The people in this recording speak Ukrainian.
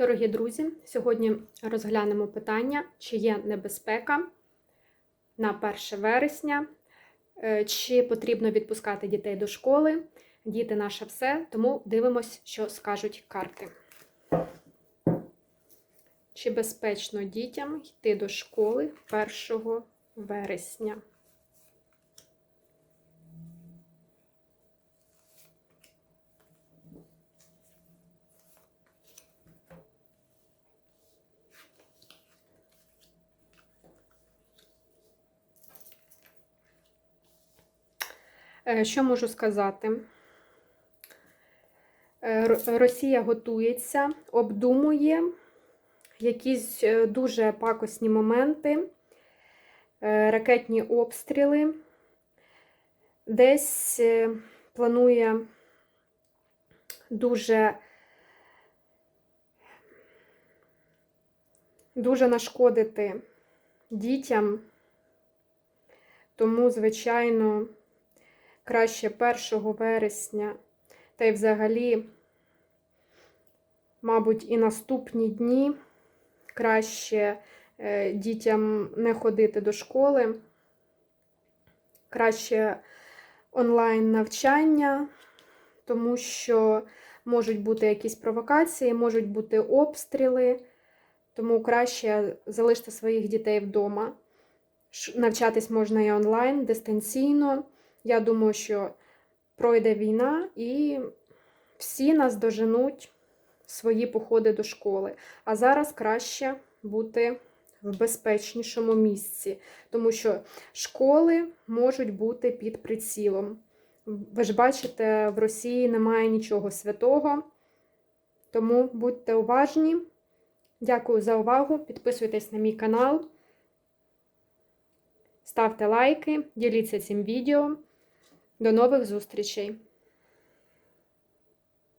Дорогі друзі, сьогодні розглянемо питання, чи є небезпека на 1 вересня, е, чи потрібно відпускати дітей до школи. Діти наше все, тому дивимось, що скажуть карти. Чи безпечно дітям йти до школи 1 вересня? Що можу сказати? Е, Росія готується, обдумує якісь е, дуже пакосні моменти, е, ракетні обстріли. Десь е, планує дуже, дуже нашкодити дітям, тому, звичайно, краще 1 вересня, та й взагалі, мабуть, і наступні дні краще е, дітям не ходити до школи, краще онлайн навчання, тому що можуть бути якісь провокації, можуть бути обстріли, тому краще залишити своїх дітей вдома. Навчатись можна і онлайн, дистанційно. Я думаю, що пройде війна і всі нас доженуть свої походи до школи. А зараз краще бути в безпечнішому місці, тому що школи можуть бути під прицілом. Ви ж бачите, в Росії немає нічого святого, тому будьте уважні. Дякую за увагу. Підписуйтесь на мій канал. Ставте лайки, діліться цим відео. До нових зустрічей!